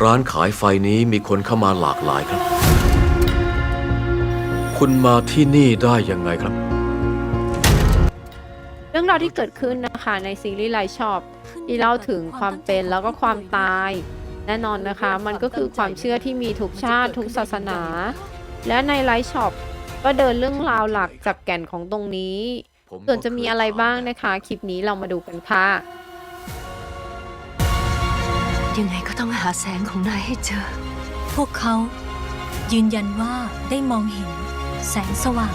ร้านขายไฟนี้มีคนเข้ามาหลากหลายครับ คุณมาที่นี่ได้ยังไงครับ เรื่องราวที่เกิดขึ้นนะคะในซีรีส์ไลฟ์ช็อปที่เล่าถึงความเป็นแล้วก็ความตาย แน่นอนนะคะ มันก็คือความเชื่อที่มีทุกชาติทุกศาสนา และในไลฟ์ช็อปก็เดินเรื่องราวหลักจากแก่นของตรงนี้ผมส่วนจะมีอะไรบ้างนะคะ คลิปนี้เรามาดูกันค่ะ ยังไงก็ต้องหาแสงของนายให้เจอ พวกเขายืนยันว่าได้มองเห็นแสงสว่าง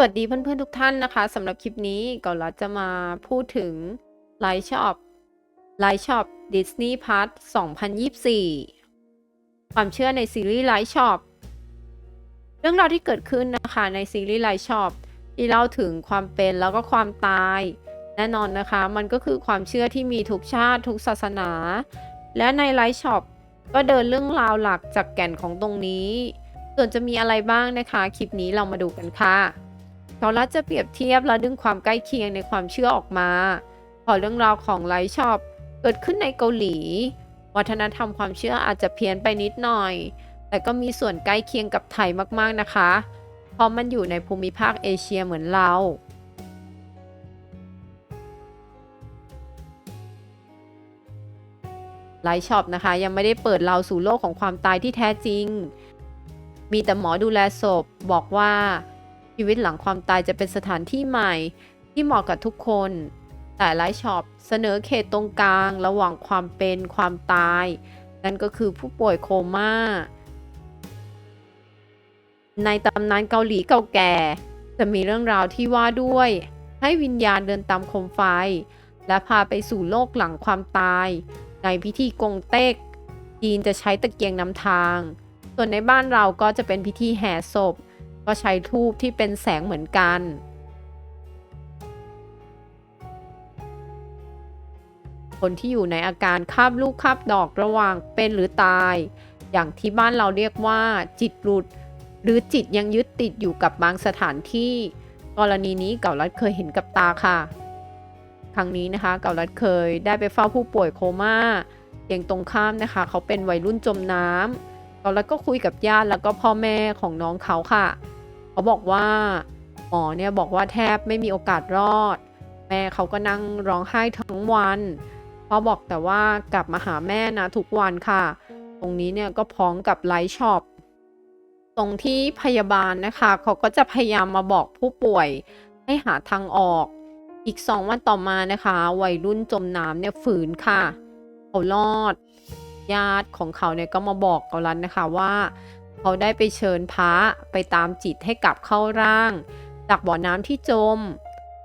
สวัสดีเพื่อนๆทุกท่านนะคะสำหรับคลิปนี้ก่อนเราจะมาพูดถึงไลฟ์ช็อปไลฟ์ช็อปดิสนีย์พาร์ท2024 ความเชื่อในซีรีส์ไลฟ์ช็อปเรื่องราวที่เกิดขึ้นนะคะในซีรีส์ไลฟ์ช็อปที่เล่าถึงความเป็นแล้วก็ความตาย แน่นอนนะคะ มันก็คือความเชื่อที่มีทุกชาติทุกศาสนา และในไลฟ์ช็อปก็เดินเรื่องราวหลักจากแก่นของตรงนี้ ส่วนจะมีอะไรบ้างนะคะ คลิปนี้เรามาดูกันค่ะ เขารัฐจะเปรียบเทียบและดึงความใกล้เคียงในความเชื่อออกมา พอเรื่องราวของไลฟ์ชอปเกิดขึ้นในเกาหลี วัฒนธรรมความเชื่ออาจจะเพี้ยนไปนิดหน่อย แต่ก็มีส่วนใกล้เคียงกับไทยมากๆนะคะเพราะมันอยู่ในภูมิภาคเอเชียเหมือนเราไลฟ์ช็อปนะคะ ยังไม่ได้เปิดเราสู่โลกของความตายที่แท้จริง มีแต่หมอดูแลศพบอกว่า ชีวิตหลังความตายจะเป็นสถานที่ใหม่ ที่เหมาะกับทุกคน แต่ไลฟ์ช็อปเสนอเขตตรงกลางระหว่างความเป็นความตาย นั่นก็คือผู้ป่วยโคม่า ในตำนานเกาหลีเก่าแก่ จะมีเรื่องราวที่ว่าด้วย ให้วิญญาณเดินตามโคมไฟ และพาไปสู่โลกหลังความตาย ในพิธีกงเต็กจีนจะใช้ตะเกียงนำทาง ส่วนในบ้านเราก็จะเป็นพิธีแห่ศพ ก็ใช้ทูบที่เป็นแสงเหมือนกัน คนที่อยู่ในอาการคาบลูกคาบดอกระหว่างเป็นหรือตาย อย่างที่บ้านเราเรียกว่าจิตหลุด หรือจิตยังยึดติดอยู่กับบางสถานที่ กรณีนี้เก่ารัดเคยเห็นกับตาค่ะ ครั้งนี้นะคะ เก่ารัดเคยได้ไปเฝ้าผู้ป่วยโคม่าเพียงตรงข้ามนะคะ เขาเป็นวัยรุ่นจมน้ำเก่ารัดก็คุยกับญาติแล้วก็พ่อแม่ของน้องเขาค่ะ เขาบอกว่าหมอเนี่ยบอกว่าแทบไม่มีโอกาสรอด แม่เขาก็นั่งร้องไห้ทั้งวันพ่อบอกแต่ว่ากลับมาหาแม่นะทุกวันค่ะ ตรงนี้เนี่ยก็พ้องกับไลฟ์ช็อปตรงที่พยาบาลนะคะเขาก็จะพยายามมาบอกผู้ป่วยให้หาทางออก อีกสองวันต่อมานะคะ วัยรุ่นจมน้ำเนี่ยฝืนค่ะเขารอด ญาติของเขาเนี่ยก็มาบอกกาลันนะคะว่า เขาได้ไปเชิญพระไปตามจิตให้กลับเข้าร่าง จากบ่อน้ำที่จม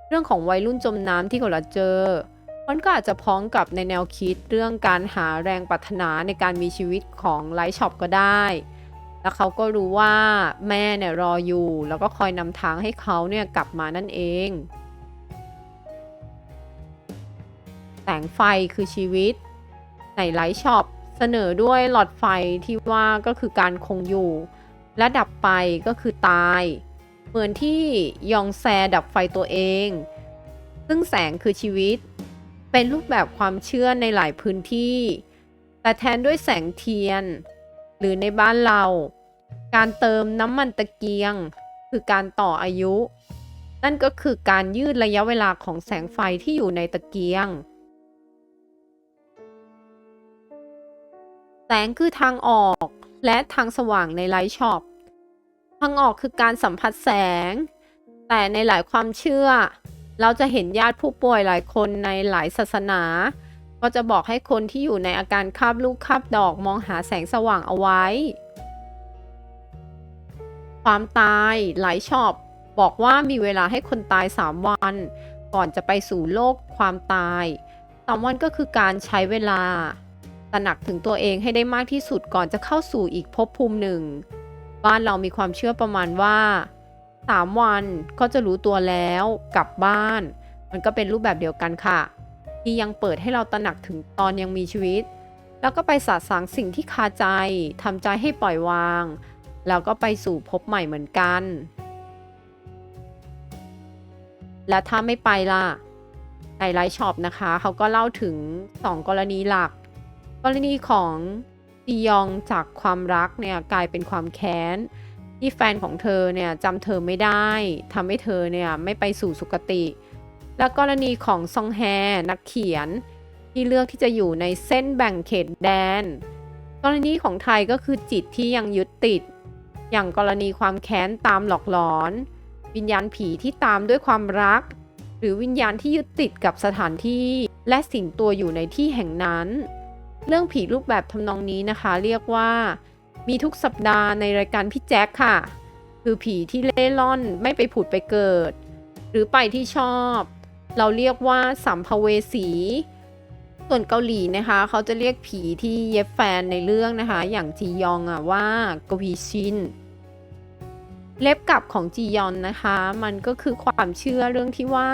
เรื่องของวัยรุ่นจมน้ำที่เขาเราเจอมันก็อาจจะพ้องกับในแนวคิดเรื่องการหาแรงปรารถนาในการมีชีวิตของไลฟ์ช็อปก็ได้ แล้วเขาก็รู้ว่าแม่เนี่ยรออยู่ แล้วก็คอยนำทางให้เขาเนี่ยกลับมานั่นเอง แสงไฟคือชีวิต ในไลฟ์ช็อป เสนอด้วยหลอดไฟที่ว่าก็คือการคงอยู่ และดับไปก็คือตาย เหมือนที่ยองแซดับไฟตัวเอง ซึ่งแสงคือชีวิต เป็นรูปแบบความเชื่อในหลายพื้นที่ แต่แทนด้วยแสงเทียน หรือในบ้านเรา การเติมน้ำมันตะเกียง คือการต่ออายุ นั่นก็คือการยืดระยะเวลาของแสงไฟที่อยู่ในตะเกียง แสงคือทางออกและทางสว่างในไลท์ช็อป ทางออกคือการสัมผัสแสง แต่ในหลายความเชื่อ เราจะเห็นญาติผู้ป่วยหลายคนในหลายศาสนา ก็จะบอกให้คนที่อยู่ในอาการคาบลูกคาบดอกมองหาแสงสว่างเอาไว้ ความตายไลท์ช็อปบอกว่ามีเวลาให้คนตาย 3 วัน ก่อนจะไปสู่โลกความตายสามวันก็คือการใช้เวลา ตระหนักถึงตัวเองให้ได้มากที่สุดก่อนจะเข้าสู่อีกภพภูมิหนึ่ง บ้านเรามีความเชื่อประมาณว่า3วันก็จะรู้ตัวแล้วกลับบ้าน มันก็เป็นรูปแบบเดียวกันค่ะ ที่ยังเปิดให้เราตระหนักถึงตอนยังมีชีวิต แล้วก็ไปสะสางสิ่งที่คาใจทำใจให้ปล่อยวาง แล้วก็ไปสู่ภพใหม่เหมือนกัน และถ้าไม่ไปล่ะในไลฟ์ช็อปนะคะ เขาก็เล่าถึง 2 กรณีหลัก กรณีของจียองจากความรักเนี่ยกลายเป็นความแค้น ที่แฟนของเธอเนี่ยจำเธอไม่ได้ทำให้เธอเนี่ยไม่ไปสู่สุคติ และกรณีของซองแฮนักเขียนที่เลือกที่จะอยู่ในเส้นแบ่งเขตแดน กรณีของไทยก็คือจิตที่ยังยึดติด อย่างกรณีความแค้นตามหลอกหลอน วิญญาณผีที่ตามด้วยความรัก หรือวิญญาณที่ยึดติดกับสถานที่ และสิงตัวอยู่ในที่แห่งนั้น เรื่องผีรูปแบบทำนองนี้นะคะ เรียกว่า มีทุกสัปดาห์ในรายการพี่แจ็คค่ะ คือผีที่เล่ร่อนไม่ไปผุดไปเกิด หรือไปที่ชอบ เราเรียกว่าสัมภเวสี ส่วนเกาหลีนะคะ เขาจะเรียกผีที่เย็บแฟนในเรื่องนะคะ อย่างจียองอะว่ากวีชินเล็บกลับของจียอนนะคะ มันก็คือความเชื่อเรื่องที่ว่า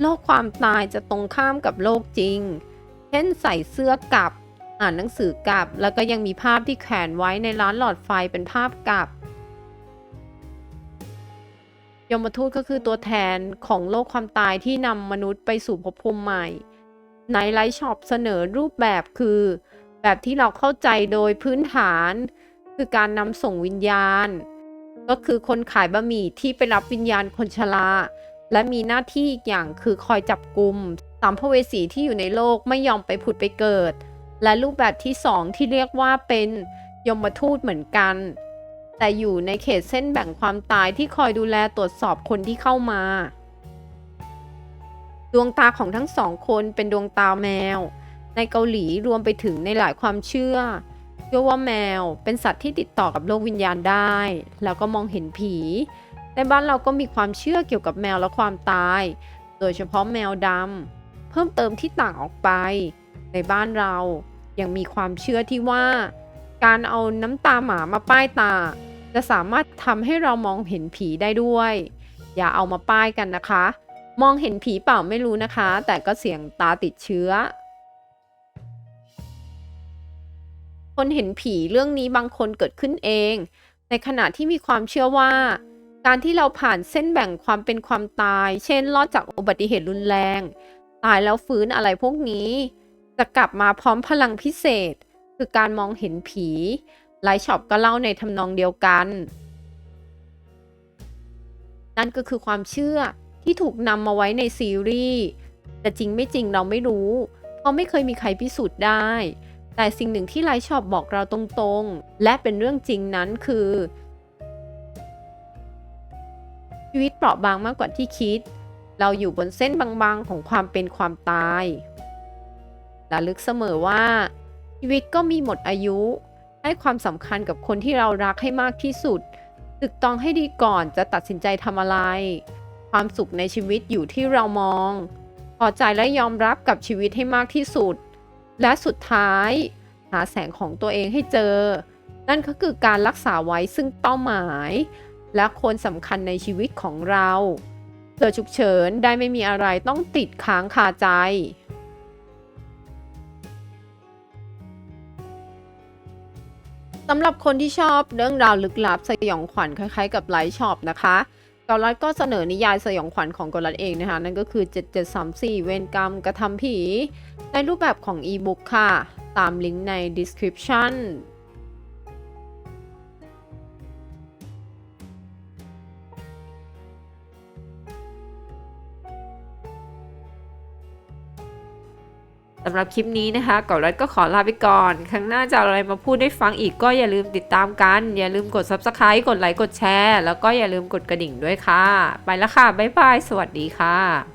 โลกความตายจะตรงข้ามกับโลกจริง ช่นใส่เสื้อกับ อ่านหนังสือกับ แล้วก็ยังมีภาพที่แขวนไว้ในร้านหลอดไฟเป็นภาพกับยมทูตก็คือตัวแทนของโลกความตายที่นำมนุษย์ไปสู่ภพภูมิใหม่ในไลฟ์ช็อปเสนอรูปแบบคือ แบบที่เราเข้าใจโดยพื้นฐาน คือการนำส่งวิญญาณ ก็คือคนขายบะหมี่ที่ไปรับวิญญาณคนชราและมีหน้าที่อีกอย่างคือคอยจับกลุ่ม สามภเวสีที่อยู่ในโลกไม่ยอมไปผุดไปเกิด และรูปแบบที่สองที่เรียกว่าเป็นยมทูตเหมือนกัน แต่อยู่ในเขตเส้นแบ่งความตายที่คอยดูแลตรวจสอบคนที่เข้ามา ดวงตาของทั้งสองคนเป็นดวงตาแมว ในเกาหลีรวมไปถึงในหลายความเชื่อเชื่อว่าแมวเป็นสัตว์ที่ติดต่อกับโลกวิญญาณได้ แล้วก็มองเห็นผีในบ้านเราก็มีความเชื่อเกี่ยวกับแมวและความตาย โดยเฉพาะแมวดำ เพิ่มเติมที่ต่างออกไป ในบ้านเรายังมีความเชื่อที่ว่า การเอาน้ำตาหมามาป้ายตา จะสามารถทำให้เรามองเห็นผีได้ด้วย อย่าเอามาป้ายกันนะคะ มองเห็นผีเปล่าไม่รู้นะคะ แต่ก็เสี่ยงตาติดเชื้อ คนเห็นผีเรื่องนี้บางคนเกิดขึ้นเอง ในขณะที่มีความเชื่อว่า การที่เราผ่านเส้นแบ่งความเป็นความตาย เช่นรอดจากอุบัติเหตุรุนแรง ตายแล้วฟื้นอะไรพวกนี้ จะกลับมาพร้อมพลังพิเศษ คือการมองเห็นผีไลฟ์ช็อปก็เล่าในทำนองเดียวกัน นั่นก็คือความเชื่อที่ถูกนำมาไว้ในซีรีส์แต่จริงไม่จริงเราไม่รู้ เพราะไม่เคยมีใครพิสูจน์ได้ แต่สิ่งหนึ่งที่ไลฟ์ช็อปบอกเราตรงๆ และเป็นเรื่องจริงนั้นคือชีวิตเปราะบางมากกว่าที่คิด เราอยู่บนเส้นบางๆของความเป็นความตายระลึกเสมอว่าชีวิตก็มีหมดอายุ ให้ความสำคัญกับคนที่เรารักให้มากที่สุดตึกตองให้ดีก่อนจะตัดสินใจทำอะไร ความสุขในชีวิตอยู่ที่เรามอง พอใจและยอมรับกับชีวิตให้มากที่สุด และสุดท้าย หาแสงของตัวเองให้เจอ นั่นก็คือการรักษาไว้ซึ่งเป้าหมาย และคนสำคัญในชีวิตของเรา เผื่อฉุกเฉินได้ไม่มีอะไรต้องติดค้างคาใจ สำหรับคนที่ชอบเรื่องราวลึกลับสยองขวัญคล้ายๆ กับไลท์ช็อปนะคะกอลัดก็เสนอนิยายสยองขวัญของกอลัดเองนะคะ นั่นก็คือ 7734 เวรกรรมกระทำผี ในรูปแบบของอีบุ๊กค่ะ ตามลิงก์ใน description สำหรับคลิปนี้นะคะกอลัดก็ขอลาไปก่อน ครั้งหน้าจะอะไรมาพูดได้ฟังอีกก็อย่าลืมติดตามกัน อย่าลืมกด subscribe กดไลค์กดแชร์ แล้วก็อย่าลืมกดกระดิ่งด้วยค่ะ ไปแล้วค่ะ บ๊ายบาย สวัสดีค่ะ